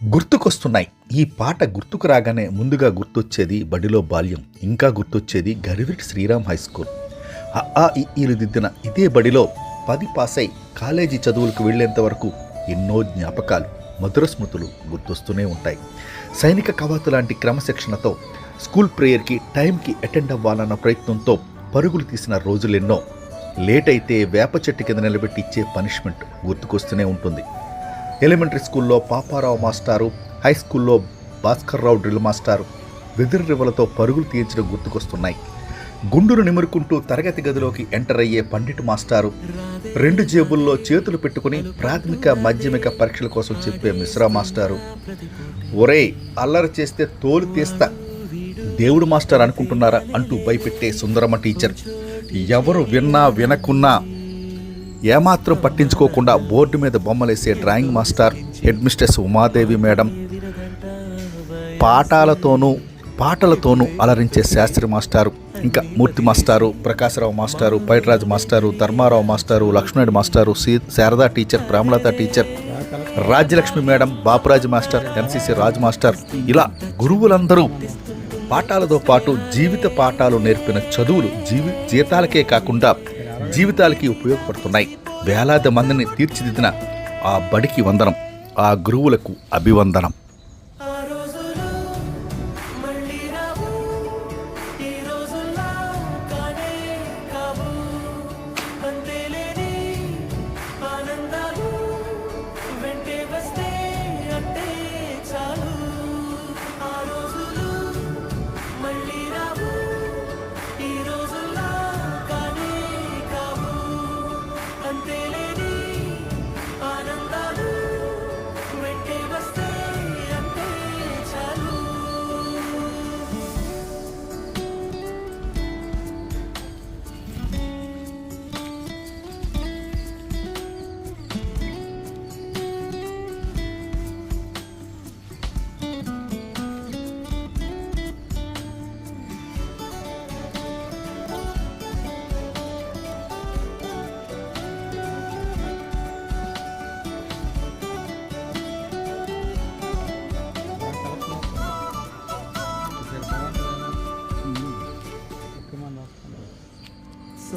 గుర్తుకొస్తున్నాయి. ఈ పాట గుర్తుకు రాగానే ముందుగా గుర్తొచ్చేది బడిలో బాల్యం ఇంకా గుర్తొచ్చేది గరివిట్ శ్రీరామ్ హై స్కూల్. ఆ ఆ ఈలు దిద్దిన ఇదే బడిలో పది పాస్ అయి కాలేజీ చదువులకు వెళ్ళేంత వరకు ఎన్నో జ్ఞాపకాలు మధుర స్మృతులు గుర్తొస్తూనే ఉంటాయి. సైనిక కవాతు లాంటి క్రమశిక్షణతో స్కూల్ ప్రేయర్కి టైంకి అటెండ్ అవ్వాలన్న ప్రయత్నంతో పరుగులు తీసిన రోజులెన్నో లేట్ అయితే వేప చెట్టు కింద నిలబెట్టి ఇచ్చే పనిష్మెంట్ గుర్తుకొస్తూనే ఉంటుంది. ఎలిమెంటరీ స్కూల్లో పాపారావు మాస్టారు హై స్కూల్లో భాస్కర్రావు డ్రిల్ మాస్టారు. వెదురు రివలతో పరుగులు తీయించడం గుర్తుకొస్తున్నాయి. గుండును నిమురుకుంటూ తరగతి గదిలోకి ఎంటర్ అయ్యే పండిట్ మాస్టారు. రెండు జేబుల్లో చేతులు పెట్టుకుని ప్రాథమిక మాధ్యమిక పరీక్షల కోసం చెప్పే మిశ్రా మాస్టారు. ఒరే అల్లరి చేస్తే తోలు తీస్తా. దేవుడు మాస్టర్ అనుకుంటున్నారా అంటూ భయపెట్టే సుందరమ్మ టీచర్. ఎవరు విన్నా వినకున్నా ఏమాత్రం పట్టించుకోకుండా బోర్డు మీద బొమ్మలేసే drawing master head mistress Umadevi madam. పాఠాలతోనూ పాటలతోనూ అలరించే శాస్త్రి మాస్టారు ఇంకా మూర్తి మాస్టారు ప్రకాశరావు మాస్టారు పైటరాజు మాస్టారు ధర్మారావు మాస్టారు లక్ష్మణుడి మాస్టారు C Sharada teacher Premalatha teacher Rajyalakshmi madam Bapuraju master NCC Raj master ఇలా గురువులందరూ పాఠాలతో పాటు జీవిత పాఠాలు నేర్పిన చదువులు జీవి జీతాలకే కాకుండా జీవితాలకి ఉపయోగపడుతున్నాయి. వేలాది మందిని తీర్చిదిద్దిన ఆ బడికి వందనం ఆ గురువులకు అభివందనం.